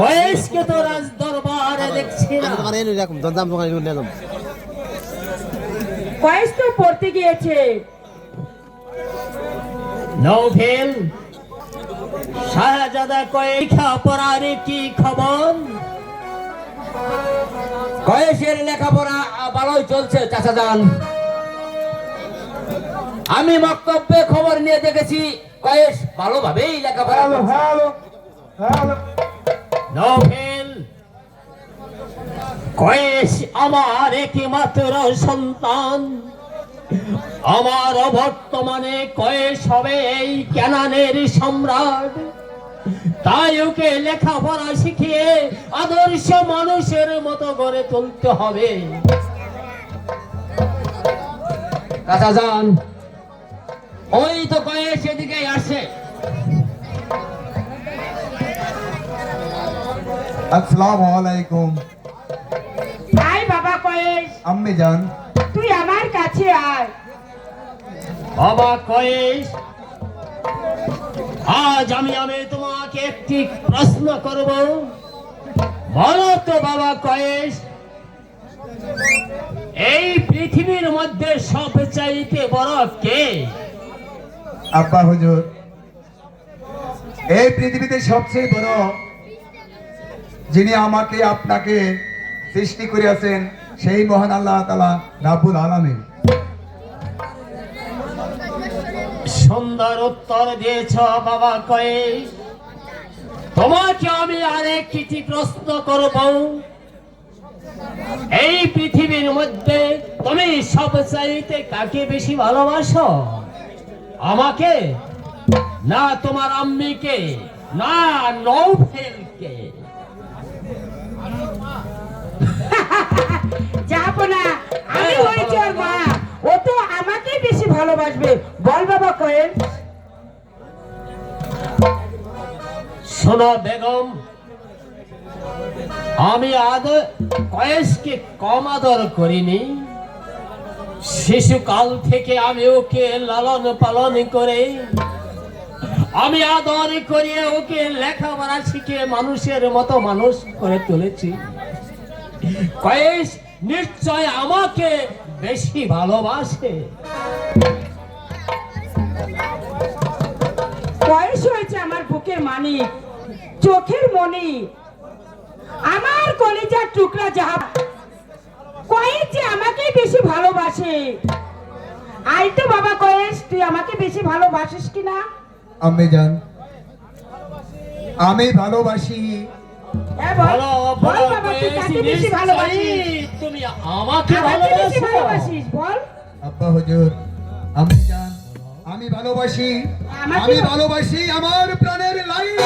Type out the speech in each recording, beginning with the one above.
কয়েসকে তো রাজ দরবারে দেখছি না দোকানে এনে এরকম দরদাম দোকানে নিয়ে যাব। কয়েস তো পড়তে গিয়েছে। নৌফেল শাহজাদা কয়েখা পড়ার কি খবর? কয়েসের লেখাপড়া ভালোই চলছে চাচা যান আমি বক্তব্যে খবর নিয়ে দেখেছি কয়েস ভালোভাবেই লেখাপড়া করছে। নৌফেল কয়েস আমার একমাত্র সন্তান। আমার বর্তমানে কয়েস হবে এই ক্যানানের সম্রাট। তাই ওকে লেখাপড়া শিখিয়ে আদর্শ মানুষের মতো গড়ে তুলতে হবে। ওই তো কয়েস এদিকে আসে। আসসালামু আলাইকুম। আয় বাবা কয়েস আম্মি জান। তুই আমার কাছে আয়। বাবা কয়েস আজ আমি আমি তোমাকে একটি প্রশ্ন করব। বলো তো বাবা কয়েস এই পৃথিবীর মধ্যে সবচাইতে বড় কে? আব্বা হুজুর এই পৃথিবীতে সবচেয়ে বড় যিনি আমাকে, আপনাকে সৃষ্টি করিয়াছেন, সেই মহান আল্লাহ তালা রাবুল আলমী সুন্দর উত্তর দিয়েছ বাবা কয়েস তোমাকে আমি আরেকটি প্রশ্ন করব। এই পৃথিবীর মধ্যে তুমি সবচাইতে কাকে বেশি ভালোবাসো? আমাকে? না তোমার আম্মিকে? না নৌফেলকে শোনো বেগম, আমি আদর কয়েসকে কম আদর করিনি। শিশুকাল থেকে আমি ওকে লালন পালন করে, আমি আদর করিয়ে ওকে লেখাপড়া শিখে মানুষের মতো মানুষ করে তুলেছি। কয়েস নিশ্চয় আমাকে বেশি ভালোবাসে। কয়েস হয়েছে আমার বুকের মানিক। চোখের মনি। আমার কলিজার টুকরা যাহা কয়েস যে আমাকেই বেশি ভালোবাসে। আই তো বাবা কয়েস তুই আমাকে বেশি ভালোবাসিস কিনা আম্মি জান আমি ভালোবাসি। হ্যাঁ বল। বল বাবা তুই কাকে বেশি ভালোবাসিস? তুমি আমাকে আমাকে বেশি ভালোবাসো। ভালোবাসিস? বল। আব্বা হুজুর আমি জান আমি ভালোবাসি আমি ভালোবাসি আমার প্রাণের লাইন।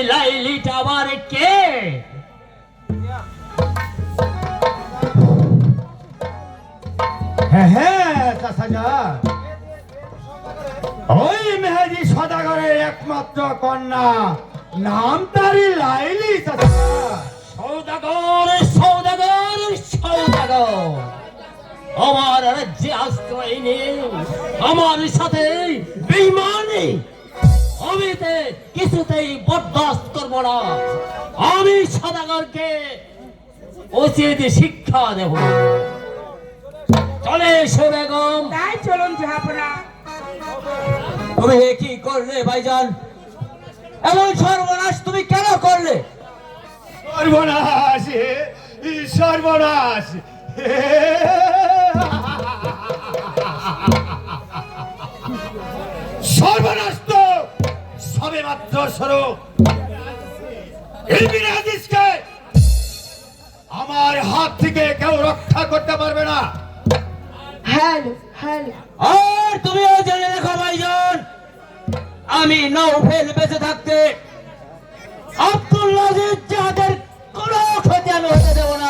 ওই লাইলিটা আবার কে? হ্যাঁ হ্যাঁ চাচাজান ওই মেহেদি সদাগরের একমাত্র কন্যা। নাম লাইলি সৌদাগর সৌদাগর সৌদাগর। আমার রাজ্যে আশ্রয় নেই। আমার সাথে বেইমানি আমি তে কিছুতেই বরদাস্ত করব না। আমি সদাগরকে উচিত শিক্ষা দেব। চলে এসো বেগম। তাই চলুন যাহাপনা। তুমি কি করলে ভাইজান? এমন সর্বনাশ তুমি কেন করলে? সর্বনাশ। সর্বনাশ। মাত্র বিরাজিসকে আমার হাত থেকে কেউ রক্ষা করতে পারবে না। হ্যালো হ্যালো আর তুমিও জেনে রেখো ভাইজান আমি নৌফেল বেঁচে থাকতে আব্দুল্লাহ যাদের কোনো ক্ষতি আমি হতে দেবো না।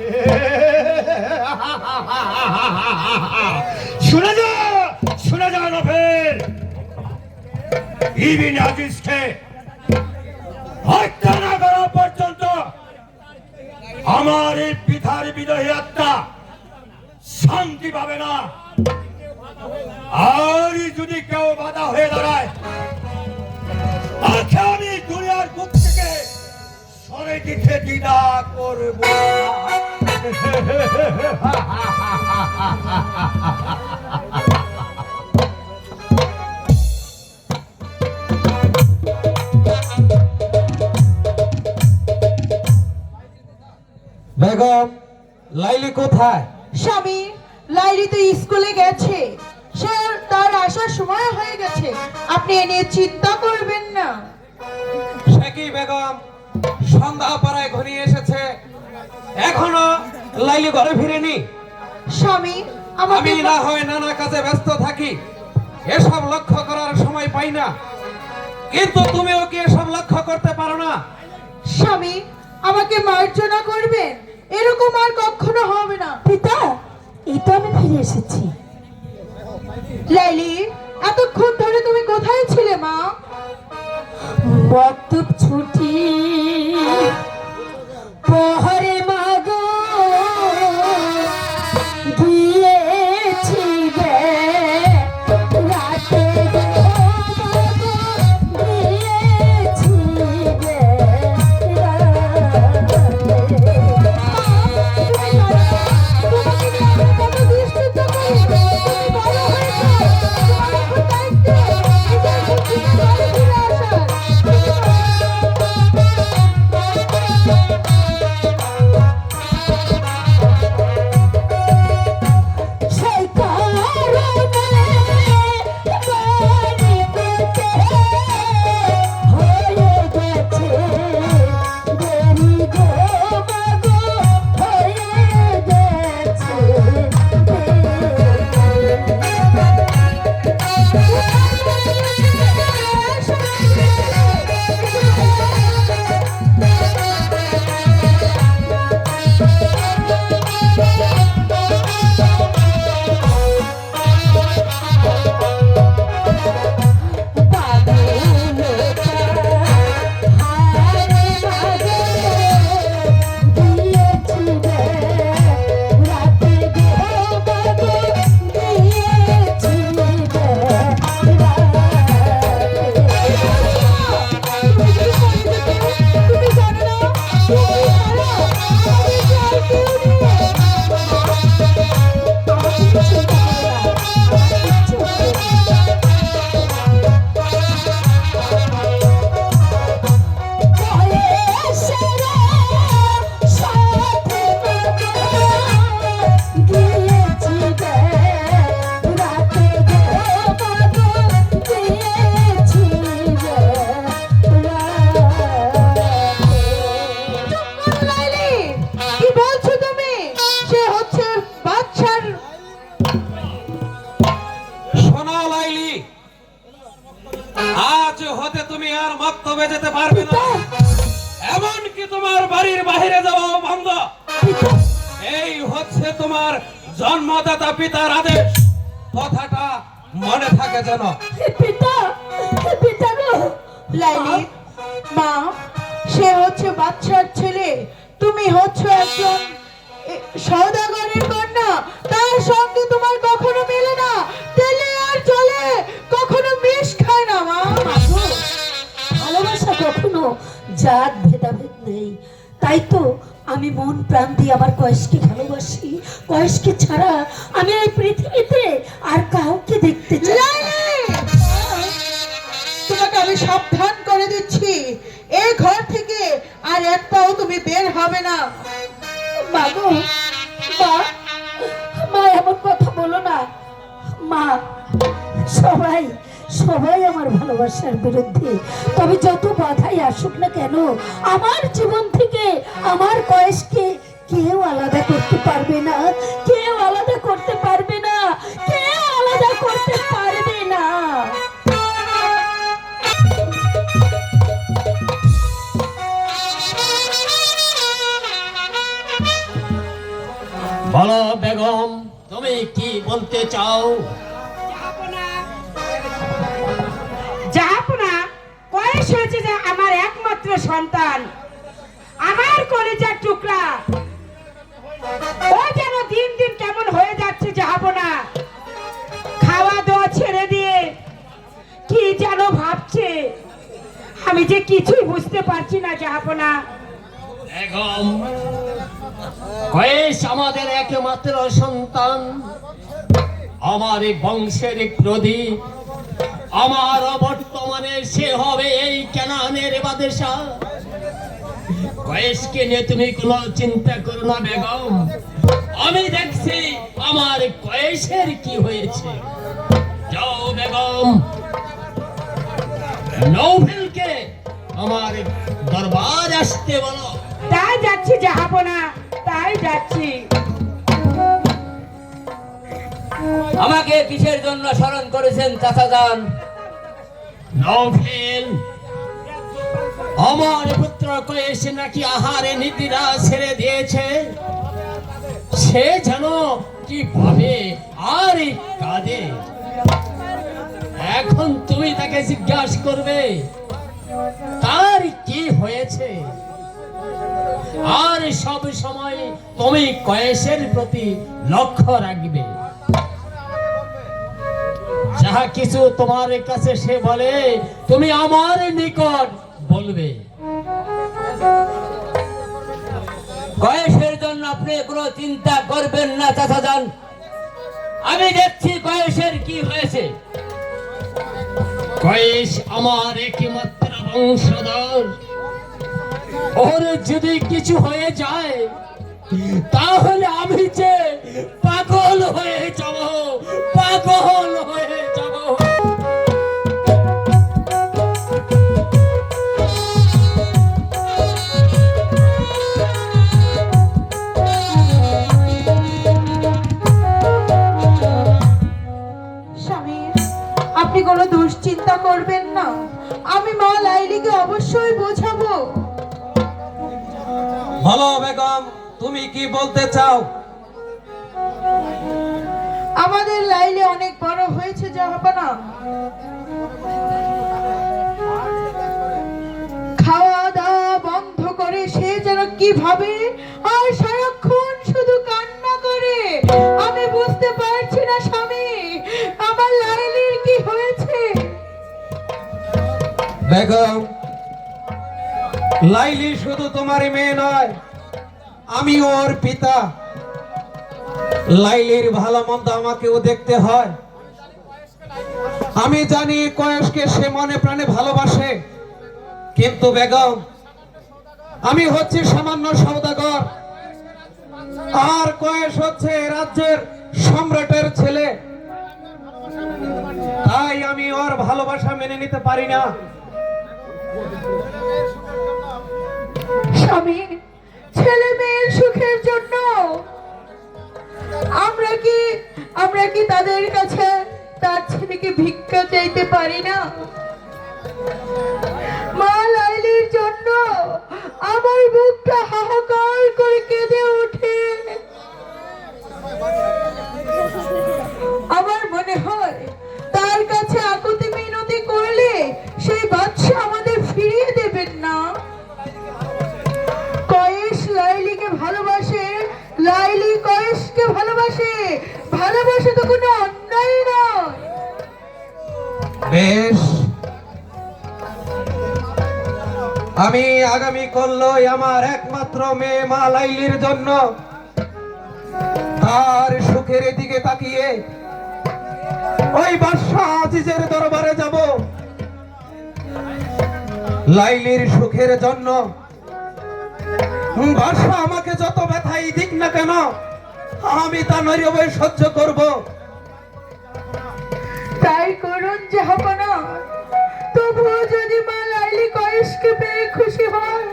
শুনে যা শুনে যা নফেল। ইবি নাজিসকে হত্যা না করা পর্যন্ত আমার এই পিঠার বিদোহী আত্মা শান্তি পাবে না। আর যদি কেউ বাধা হয়ে দাঁড়ায় আচ্ছা আমি দুনিয়ার বুক থেকে সরে দিতে দিদা করব। না বেগম লাইলি কোথায়? স্বামী লাইলি তো স্কুলে গেছে। সে তার আসার সময় হয়ে গেছে। আপনি এ নিয়ে চিন্তা করবেন না। সে কি বেগম? সন্ধ্যা পাড়ায় ঘনিয়ে এসেছে। এখনও লাইলি ঘরে ফিরেনি? স্বামী আমি না হয় নানা কাজে ব্যস্ত থাকি। এসব লক্ষ্য করার সময় পাই না। কিন্তু তুমিও কি এসব লক্ষ্য করতে পারো না? স্বামী আমাকে মার্জনা করবেন? এরকম আর কখনো হবে না। পিতা এই তো আমি ফিরে এসেছি। লাইলি এতক্ষণ ধরে তুমি কোথায় ছিলে মা? মক্তব ছুটি পহরে তুমি আর মক্তবে যেতে পারবে না। এমন কি তোমার বাড়ির বাইরে যাওয়া বন্ধ। এই হচ্ছে তোমার জন্মদাতা পিতার আদেশ। কথাটা মনে থাকে যেন। মা সে হচ্ছে বাচ্চার ছেলে। তুমি হচ্ছে একজন এ, সওদাগরের কন্যা। তার সঙ্গে তোমার কখনো মেলে না। তেলে আর চলে কখনো মিশ খায় না মা। কখনো জাত ভেদাভেদ নেই। তাই তো আমি মন প্রাণ দিয়ে আমার কয়েসকে ভালোবাসি। কয়েসকে ছাড়া আমি এই পৃথিবীতে আর কাউকে দেখতে চাই তোমাকে আমি সাবধান করে দিচ্ছি। এই ঘর থেকে আর এক পাও তুমি বের হবে না। মাগো মা মা এমন কথা বলো না। মা সবাই সবাই আমার ভালোবাসার বিরুদ্ধে। তবে যত বাধাই আসুক না কেন, আমার জীবন থেকে আমার কয়েসকে কেউ আলাদা করতে পারবে না, কেউ আলাদা করতে পারবে না, কেউ আলাদা করতে পারবে না। বলো বেগম, তুমি কি বলতে চাও? একমাত্র সন্তান। আমার কলেজার টুকরা। ও যেন দিন দিন কেমন হয়ে যাচ্ছে জাহাপনা খাওয়া দাওয়া ছেড়ে দিয়ে কি যেন ভাবছে, আমি যে কিছুই বুঝতে পারছি না বেগম কয়েস আমাদের একমাত্র সন্তান। আমার বংশের প্রদীপ। আমার বর্তমানে সে হবে এই কেনানের বাদেশা। কয়েসকে নিয়ে তুমি কোনো চিন্তা করো না, বেগম। আমি দেখছি আমার কয়েসের কি হয়েছে। যাও, বেগম। নৌফিলকে আমার দরবার আসতে বলো। তাই যাচ্ছি জাহাপনা তাই যাচ্ছি। আমাকে কিসের জন্য স্মরণ করেছেন চাচা যান? নৌফিল আমার পুত্র কয়েস নাকি আহারে নিদ্রা ছেড়ে দিয়েছে? সে যেন কি পাবে আর কাঁদে। এখন তুমি তাকে জিজ্ঞাসা করবে তার কি হয়েছে? আর সব সময় তুমি কয়েসের প্রতি লক্ষ্য রাখবে। যাহা কিছু তোমার কাছে, সে বলে, তুমি আমার নিকট বলবে। কয়েসের জন্য আপনি কোনো চিন্তা করবেন না চাচা যান আমি দেখছি কয়েসের কি হয়েছে। কয়েস আমার একমাত্র বংশধর। ওর যদি কিছু হয়ে যায়, তাহলে আমি যে তুমি কি বলতে চাও? আমাদের লাইলি অনেক বড় হয়েছে জাহাপানা। খাওয়া দাওয়া বন্ধ করে সে যেন কীভাবে আর সারাক্ষণ শুধু কান্না করে আমি বুঝতে পারছি না স্বামী আমার লাইলির কি হয়েছে? বেগম লাইলি শুধু তোমারই মেয়ে নয় আমি ওর পিতা। লাইলির ভালো মন্দ আমাকেও দেখতে হয়। আমি জানি কয়েসকে সে মনে প্রাণে ভালোবাসে। কিন্তু বেগম, আমি হচ্ছি সামান্য সৌদাগর আর কয়েস হচ্ছে রাজ্যের সম্রাটের ছেলে। তাই আমি ওর ভালোবাসা মেনে নিতে পারি না। স্বামী ছেলে মেয়ের সুখের জন্য। আমরা কি আমরা কি তাদের কাছে তার ছেলেকে ভিক্ষা চাইতে পারি না? মা লাইলির জন্য আমার বুকটা হাহাকার করে কেঁদে ওঠে। আমার মনে হয় তার কাছে আকুতি মিনতি করলে সেই বাচ্চা আমাদের ফিরিয়ে দেবেন না। ভালোবাসে, লাইলি কয়েসকে ভালোবাসে ভালোবাসে তো কোনো অন্যায় নয়। বেশ। আমি আগামী করলই আমার একমাত্র মেয়ে মা লাইলির জন্য। তার সুখের দিকে তাকিয়ে ওই বাদশাহ আজিজের দরবারে যাব। লাইলির সুখের জন্য বাদশাহ আমাকে যত ব্যথাই দিক না কেন, আমি তা নৈরবে সহ্য করব। তাই করুন যে হব না। তবুও যদি মা লাইলি কয়েসকে পেয়ে খুশি হয়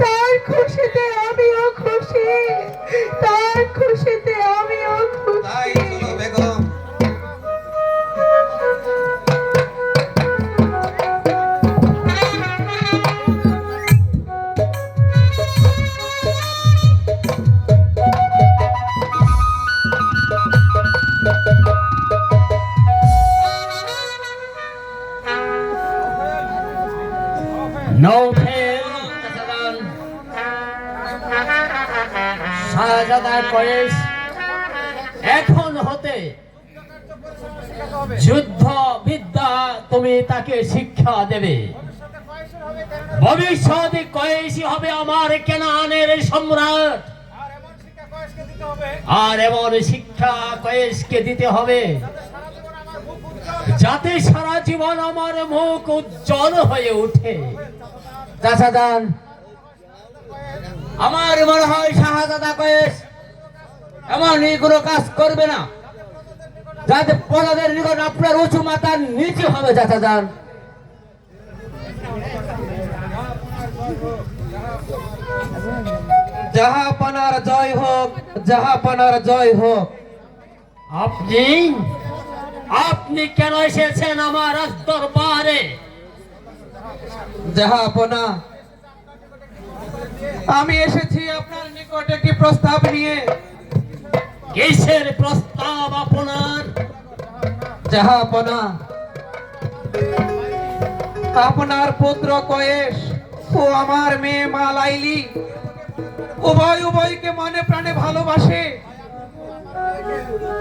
তার খুশিতে আমিও খুশি। ভবিষ্যতে কয়েসি হবে আমার কেনানের সম্রাট। আর এমন শিক্ষা কয়েসকে দিতে হবে। যাতে সারা জীবন আমার মুখ উজ্জ্বল হয়ে। ওঠে। চাচা আমার মনে হয় শাহজাদা কয়েস এমনই কোনো কাজ করবে না। যাতে প্রজাদের নিকট আপনার উঁচু মাথার নিচে হবে চাচা জয় হোক জয় হোক। আপনি আপনি কেন এসেছেন আমার দরবারে জাহাপনা আমি এসেছি আপনার নিকট একটি প্রস্তাব নিয়ে। কিসের প্রস্তাব আপনার? জাহাপনা আপনার পুত্র কয়েস ও আমার মেয়ে মা লাইলি উভয় উভয়কে মনে প্রাণে ভালোবাসে।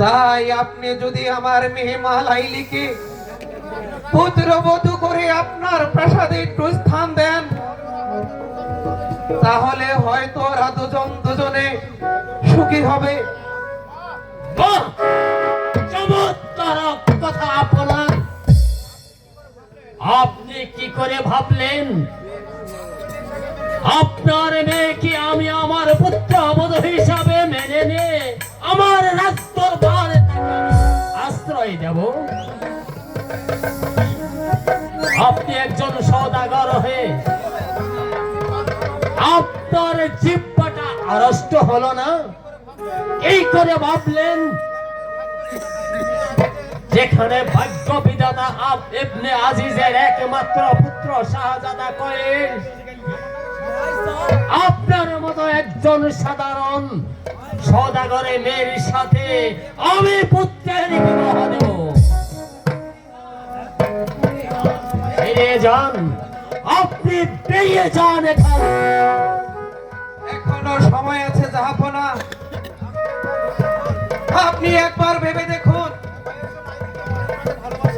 তাই আপনি যদি আমার মেয়ে মা লাইলিকে পুত্রবধূ করে আপনার প্রাসাদে একটু স্থান দেন, তাহলে হয়তো ওরা দুজন দুজনে সুখী হবে। কথা আপনার। আপনি কি করে ভাবলেন? আপনার মেয়েকে আমি আমার পুত্রবধ হিসাবে মেনে নিয়ে আমার রাজদরবার আশ্রয় দেব। আপনি একজন সদাগর হয়ে আপনার জিব্বাটা আড়ষ্ট হলো না? এই করে ভাবলেন, যেখানে ভাগ্য বিধাতা ইবনে আজিজের একমাত্র পুত্র শাহজাদা কয়েস আপনার মতো একজন সাধারণ সদাগরে মেয়ের সাথে আমি পুত্রের বিবাহ দেব। ফিরে যান। আপনি বেরিয়ে যান এখান। এখনও সময় আছে জাহাপনা আপনি একবার ভেবে দেখুন।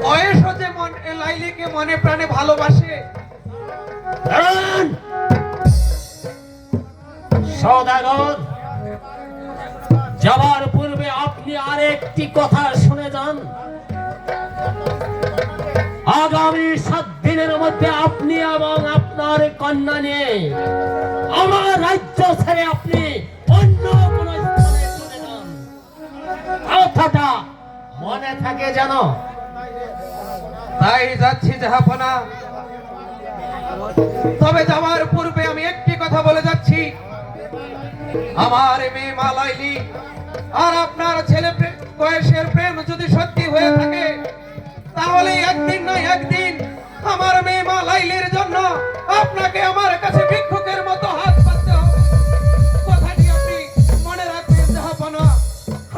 বয়স হচ্ছে মন লাইলিকে মনে প্রাণে ভালোবাসে। দাঁড়ান! সওদাগর যাওয়ার পূর্বে আপনি আরেকটি কথা শুনে যান। আগামী সাত দিনের মধ্যে আপনি এবং আপনার কন্যা নিয়ে আমার রাজ্য ছেড়ে আপনি অন্য কোন যান। কথাটা মনে থাকে জানো তাই যাচ্ছি জাহাপনা। তবে যাওয়ার পূর্বে আমি একটি কথা বলে যাচ্ছি। আমার মেয়ে মা লাইলি আর আপনার ছেলে বয়সের প্রেম যদি সত্যি হয়ে থাকে তাহলে একদিন নয় একদিন আমার মেয়ে মা লাইলির জন্য আপনাকে আমার কাছে ভিক্ষুকের মতো হাত পাততে হবে। কথাটি আপনি মনে রাখবেন জাহাপনা।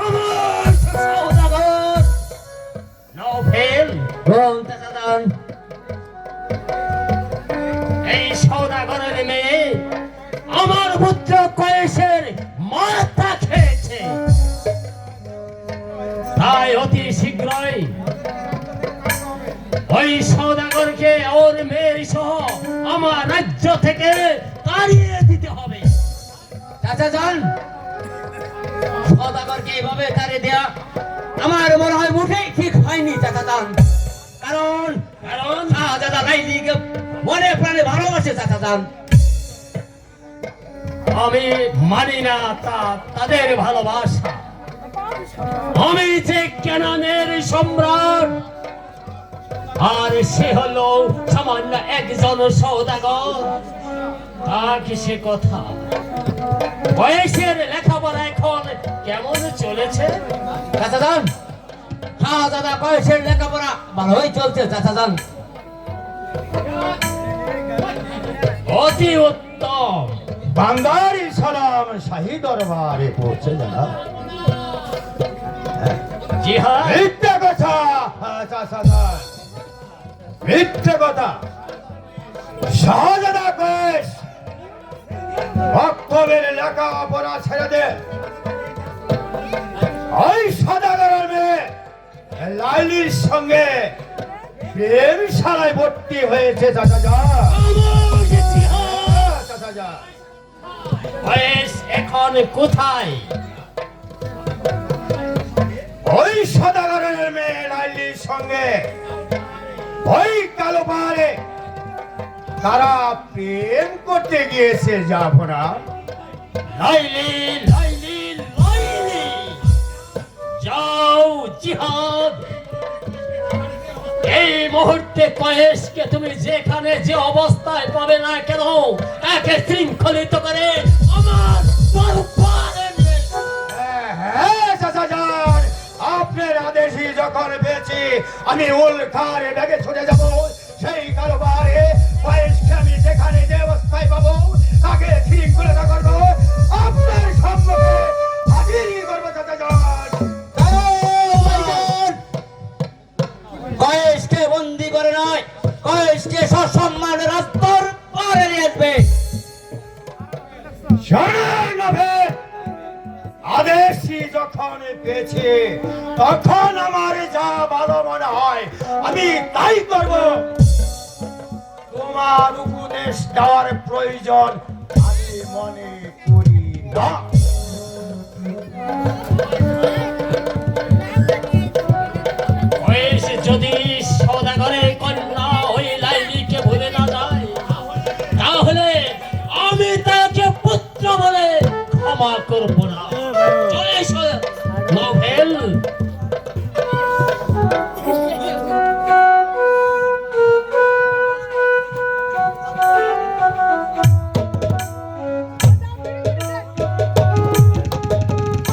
আমার সওদাগর নভেল বোন রাজ্য থেকে তাড়িয়ে দিতে হবে। চাচা যান। সদাগরকে তারে দেয়া আমার মনে হয় মোটেই ঠিক হয়নি, চাচা যান। কারণ কারণ শাহজাদা লাইলিকে মনে প্রাণে ভালোবাসে, চাচা যান। আমি মানি না তা, তাদের ভালোবাসা। আমি যে কেনানের সম্রাট আর সে হলো সামান্য একজন সৌদাগর। তা কি সে কথা? বয়সের লেখাপড়া এখন কেমন চলেছে? চাচা যান শাহজাদা কয়েসের লেখাপড়া ভালোই চলছে চাচা যান অতি উত্তম। বান্দারি সালাম শাহী দরবারে পৌঁছে গেলাম। জি হ্যাঁ কথা আচ্ছা সাদান মিথ্যা কথা। শাহজাদা কয়েস ভক্তদের লেখাপড়া ছেড়ে দে। ওই সদাগরের মেয়ে লাইলির সঙ্গে প্রেম সারায় ভর্তি হয়েছে চাচা যা বয়স এখন কোথায়? ওই সদাগরের মেয়ে লাইলির সঙ্গে ওই কালো পাহাড়ে। তারা প্রেম করতে গিয়েছে যাবনা লাইলি লাইলি লাইলি যাও জিহাদ। এই মুহূর্তে কয়েসকে তুমি যেখানে যে অবস্থায় পাবে না কেন তাকে শৃঙ্খলিত করে আমার হ্যাঁ, হ্যাঁ আপনার আদেশই যখন আমি উল খারে ব্যাগে ছুটে যাব। সেই কারবারে বয়সকে আমি যেখানে যে অবস্থায় পাবো, তাকে ঠিক করে না করব। আপনার সম্মুখে হাজিরই করব চাচা যান বন্দী করে নয় কয়েসকে সসম্মান যখন পেয়েছি, তখন আমার যা ভালো মনে হয়, আমি তাই করব। তোমার উপদেশ দেওয়ার প্রয়োজন আমি মনে করি না। যদি সদাগরের কন্যা ওই লাইলিকে ভুলে না যায়? তাহলে আমি তাকে পুত্র বলে ক্ষমা করব